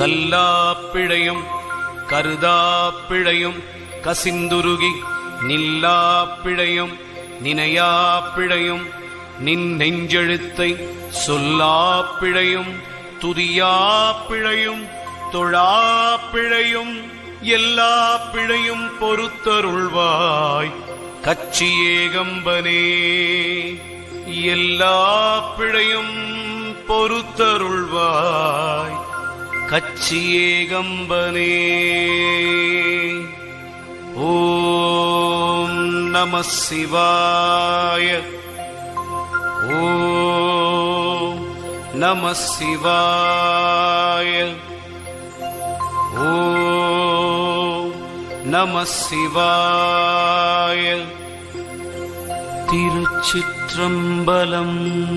கல்லாப்பிழையும் கருதாப்பிழையும் கசிந்துருகி நில்லாப்பிழையும் நினையாப்பிழையும் நின் நெஞ்செழுத்தை சொல்லாப்பிழையும் துதியாப்பிழையும் தொழாப்பிழையும் எல்லா பிழையும் பொறுத்தருள்வாய். கச்சி ஏகம்பனே எல்லா பிழையும் பொறுத்தருள்வாய். கச்சியே கம்பனே ஓம் நம சிவாய. ஓம் நம சிவாய. ஓம் நம சிவாய. திருச்சிற்றம்பலம்.